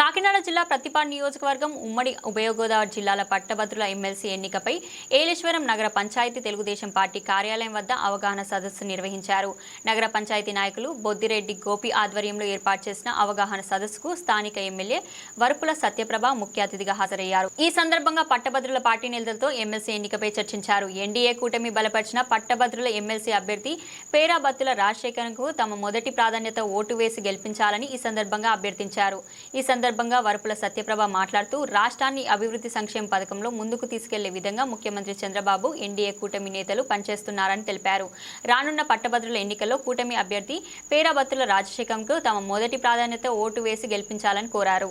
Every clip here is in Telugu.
కాకినాడ జిల్లా ప్రతిపాడు నియోజకవర్గం ఉమ్మడి ఉభయ గోదావరి జిల్లాల పట్టభద్రుల ఎమ్మెల్సీ ఎన్నికపై ఏలేశ్వరం నగర పంచాయతీ తెలుగుదేశం పార్టీ కార్యాలయం వద్ద అవగాహన సదస్సు నిర్వహించారు. నగర పంచాయతీ నాయకులు బొద్దిరెడ్డి గోపి ఆధ్వర్యంలో ఏర్పాటు చేసిన అవగాహన సదస్సుకు స్థానిక ఎమ్మెల్యే వరుపుల సత్యప్రభ ముఖ్య అతిథిగా హాజరయ్యారు. ఈ సందర్భంగా పట్టభద్రుల పార్టీ నేతలతో ఎమ్మెల్సీ ఎన్నికపై చర్చించారు. ఎన్డీఏ కూటమి బలపరిచిన పట్టభద్రుల ఎమ్మెల్సీ అభ్యర్థి పేరాబత్తుల రాజశేఖర్కు తమ మొదటి ప్రాధాన్యత ఓటు వేసి గెలిపించాలని ఈ సందర్భంగా అభ్యర్థించారు. ఈ సందర్భంగా సందర్భంగా వరపుల సత్యప్రభ మాట్లాడుతూ రాష్ట్రాన్ని అభివృద్ధి సంక్షేమ పథకంలో ముందుకు తీసుకెళ్ళే విధంగా ముఖ్యమంత్రి చంద్రబాబు ఎన్డీఏ కూటమి నేతలు పనిచేస్తున్నారని తెలిపారు. రానున్న పట్టభద్రుల ఎన్నికల్లో కూటమి అభ్యర్థి పేరాబత్తుల రాజశేఖర్కు తమ మొదటి ప్రాధాన్యత ఓటు వేసి గెలిపించాలని కోరారు.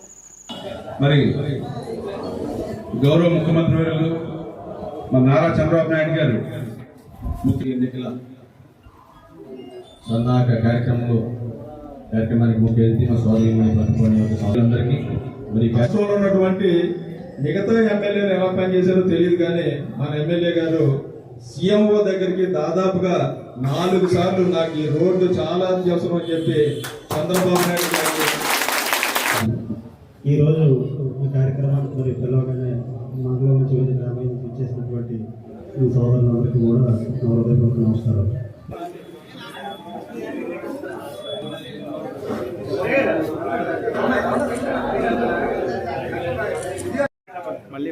మరి గౌరవ ముఖ్యమంత్రి నారా చంద్రబాబు నాయుడు గారు ఎన్నికల సన్నాహక కార్యక్రమంలో కార్యక్రమానికి ముఖ్య అతిథి మా సోదరి సోదరులందరికీ. మరి రాష్ట్రంలో ఉన్నటువంటి మిగతా ఎమ్మెల్యేలు ఎలా పనిచేశారో తెలియదు కానీ మన ఎమ్మెల్యే గారు సీఎంఓ దగ్గరికి దాదాపుగా నాలుగు సార్లు నాకు ఈ రోడ్డు చాలా అత్యవసరం అని చెప్పి చంద్రబాబు నాయుడు గారికి ఈరోజు ఈ కార్యక్రమానికి మరి పిలవగానే మండలం నుంచి ఇచ్చేసినటువంటి ఈ సోదరులందరికీ కూడా నా హృదయపూర్వక నమస్కారం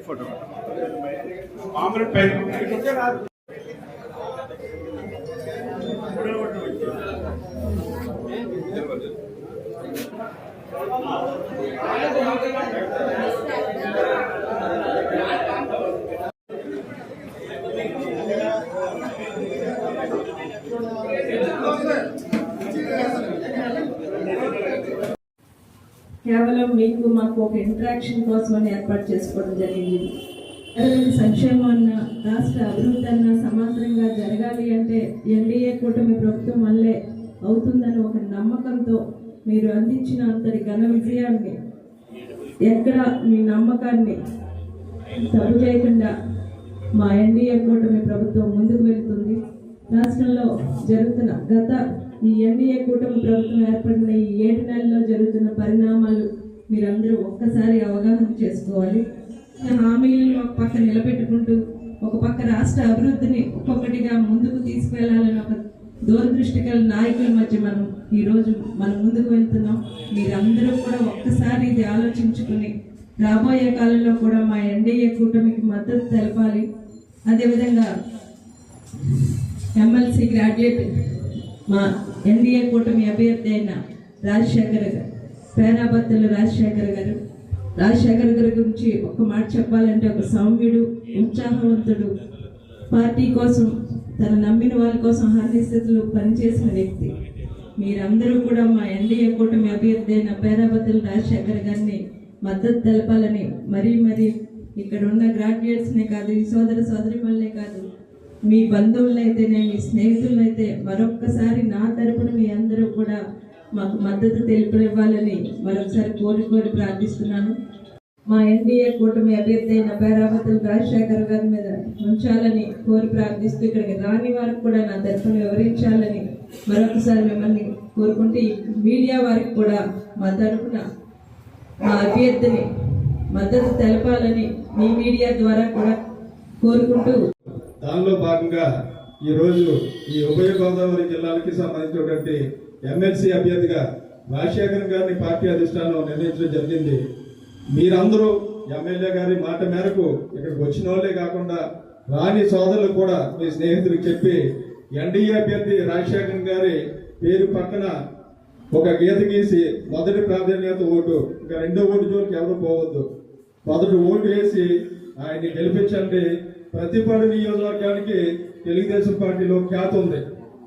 ఫోటో మామూలు పెన్ కేవలం మీకు మాకు ఒక ఇంట్రాక్షన్ కోసమని ఏర్పాటు చేసుకోవడం జరిగింది. అదేవిధంగా సంక్షేమం అన్న రాష్ట్ర అభివృద్ధి అన్న సమాంతరంగా జరగాలి అంటే ఎన్డీఏ కూటమి ప్రభుత్వం వల్లే అవుతుందని ఒక నమ్మకంతో మీరు అందించిన అంతటి ఘన విజయాన్ని ఎక్కడ మీ నమ్మకాన్ని తప్పు చేయకుండా మా ఎన్డీఏ కూటమి ప్రభుత్వం ముందుకు వెళ్తుంది. రాష్ట్రంలో జరుగుతున్న గత ఈ ఎన్డీఏ కూటమి ప్రభుత్వం ఏర్పడిన ఈ ఏడు నెలల్లో జరుగుతున్న పరిణామాలు మీరందరూ ఒక్కసారి అవగాహన చేసుకోవాలి. హామీలను ఒక పక్క నిలబెట్టుకుంటూ ఒక పక్క రాష్ట్ర అభివృద్ధిని ఒక్కొక్కటిగా ముందుకు తీసుకువెళ్ళాలని ఒక దూరదృష్టి గల నాయకుల మధ్య మనం ఈరోజు మనం ముందుకు వెళ్తున్నాం. మీరందరూ కూడా ఒక్కసారి ఇది ఆలోచించుకుని రాబోయే కాలంలో కూడా మా ఎన్డీఏ కూటమికి మద్దతు తెలపాలి. అదేవిధంగా ఎమ్మెల్సీ గ్రాడ్యుయేట్ మా ఎన్డీఏ కూటమి అభ్యర్థి అయిన రాజశేఖర్ గారు పేరాబత్తుల రాజశేఖర్ గారు. రాజశేఖర్ గారి గురించి ఒక మాట చెప్పాలంటే ఒక సౌమ్యుడు ఉత్సాహవంతుడు పార్టీ కోసం తన నమ్మిన వాళ్ళ కోసం స్థితులు పనిచేసిన వ్యక్తి. మీరందరూ కూడా మా ఎన్డీఏ కూటమి అభ్యర్థి అయిన పేరాబత్తుల రాజశేఖర్ గారిని మద్దతు తెలపాలని మరీ మరీ ఇక్కడ ఉన్న గ్రాడ్యుయేట్స్నే కాదు ఈ సోదర సోదరిమల్నే కాదు మీ బంధువులైతేనే మీ స్నేహితులైతే మరొక్కసారి నా తరపున మీ అందరూ కూడా మాకు మద్దతు తెలిపివ్వాలని మరొకసారి కోరి కోరి ప్రార్థిస్తున్నాను. మా ఎన్డీఏ కూటమి అభ్యర్థి అయిన పేరావతులు రాజశేఖర్ గారి మీద ఉంచాలని కోరి ప్రార్థిస్తూ ఇక్కడికి రాని వారికి కూడా నా తరఫున వివరించాలని మరొకసారి మిమ్మల్ని కోరుకుంటూ మీడియా వారికి కూడా మా తరఫున మా అభ్యర్థిని మద్దతు తెలపాలని మీ మీడియా ద్వారా కూడా కోరుకుంటూ దానిలో భాగంగా ఈరోజు ఈ ఉభయ గోదావరి జిల్లాలకి సంబంధించినటువంటి ఎమ్మెల్సీ అభ్యర్థిగా రాజశేఖర్ గారిని పార్టీ అధిష్టానం నిర్ణయించడం జరిగింది. మీరందరూ ఎమ్మెల్యే గారి మాట మేరకు ఇక్కడికి వచ్చిన వాళ్ళే కాకుండా రాని సోదరులు కూడా మీ స్నేహితులకు చెప్పి ఎన్డీఏ అభ్యర్థి రాజశేఖర్ గారి పేరు పక్కన ఒక గీత గీసి మొదటి ప్రాధాన్యత ఓటు ఇంకా రెండో ఓటు జోలికి ఎవరు పోవద్దు. మొదటి ఓటు వేసి ఆయన్ని గెలిపించండి. ప్రతిపాడు నియోజకవర్గానికి తెలుగుదేశం పార్టీలో ఖ్యాతి ఉంది.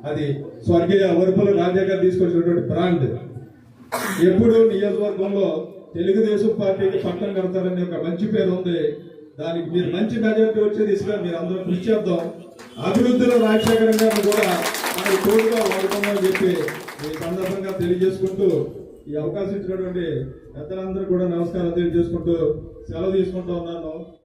అది స్వర్గీయ వరుపుల రాజా గారు తీసుకొచ్చినటువంటి బ్రాండ్. ఎప్పుడు నియోజకవర్గంలో తెలుగుదేశం పార్టీకి పట్టం కడతారని ఒక మంచి పేరు ఉంది. దానికి మీరు మంచి మెజార్టీ వచ్చే దిశగా మీరు అందరూ కృషి చేద్దాం. అభివృద్ధిలో రాజశేఖర గారిని కూడా మనకి తోడుగా వాడుకుందామని చెప్పి ఈ సందర్భంగా తెలియజేసుకుంటూ ఈ అవకాశం ఇచ్చినటువంటి పెద్దలందరూ కూడా నమస్కారం తెలియజేసుకుంటూ సెలవు తీసుకుంటూ ఉన్నాను.